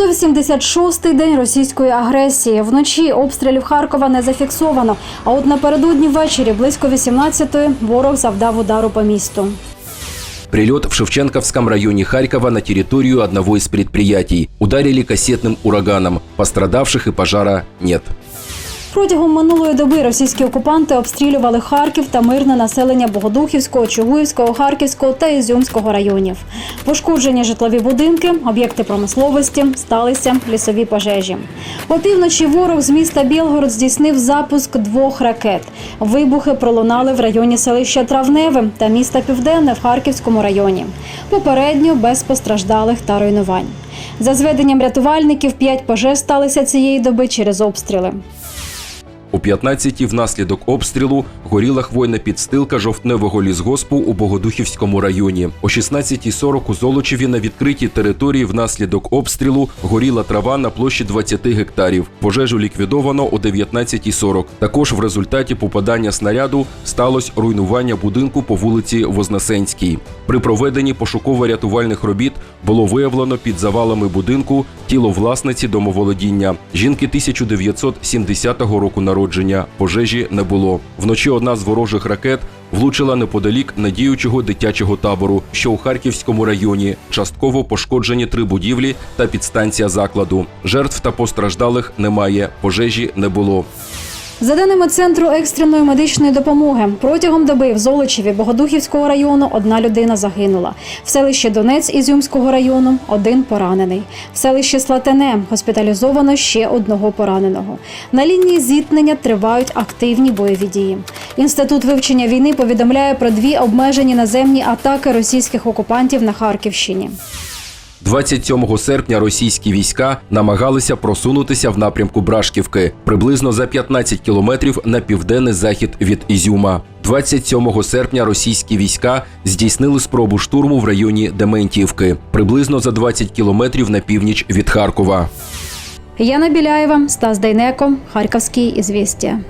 186-й день російської агресії. Вночі обстрілів Харкова не зафіксовано. А от напередодні ввечері, близько 18-ї, ворог завдав удару по місту. Прилет в Шевченковском районе Харькова на территорию одного из предприятий. Ударили кассетным ураганом. Пострадавших и пожара нет. Протягом минулої доби російські окупанти обстрілювали Харків та мирне населення Богодухівського, Чугуївського, Харківського та Ізюмського районів. Пошкоджені житлові будинки, об'єкти промисловості, сталися лісові пожежі. Опівночі ворог з міста Білгород здійснив запуск двох ракет. Вибухи пролунали в районі селища Травневе та міста Південне в Харківському районі. Попередньо без постраждалих та руйнувань. За зведенням рятувальників, п'ять пожеж сталися цієї доби через обстріли. О 15-ті внаслідок обстрілу горіла хвойна підстилка жовтневого лісгоспу у Богодухівському районі. О 16.40 у Золочеві на відкритій території внаслідок обстрілу горіла трава на площі 20 гектарів. Пожежу ліквідовано о 19.40. Також в результаті попадання снаряду сталося руйнування будинку по вулиці Вознесенській. При проведенні пошуково-рятувальних робіт було виявлено під завалами будинку тіло власниці домоволодіння. Жінки 1970 року народження. Пожежі не було. Вночі одна з ворожих ракет влучила неподалік надіючого дитячого табору, що у Харківському районі. Частково пошкоджені три будівлі та підстанція закладу. Жертв та постраждалих немає. Пожежі не було. За даними центру екстреної медичної допомоги, протягом доби в Золочеві Богодухівського району одна людина загинула. В селищі Донець Ізюмського району один поранений. В селищі Слатене госпіталізовано ще одного пораненого. На лінії зіткнення тривають активні бойові дії. Інститут вивчення війни повідомляє про дві обмежені наземні атаки російських окупантів на Харківщині. 27 серпня російські війська намагалися просунутися в напрямку Брашківки приблизно за 15 кілометрів на південний захід від Ізюма. 27 серпня російські війська здійснили спробу штурму в районі Дементіївки приблизно за 20 кілометрів на північ від Харкова. Яна Біляєва, Стас Дейнеко, Харківські ізвістія.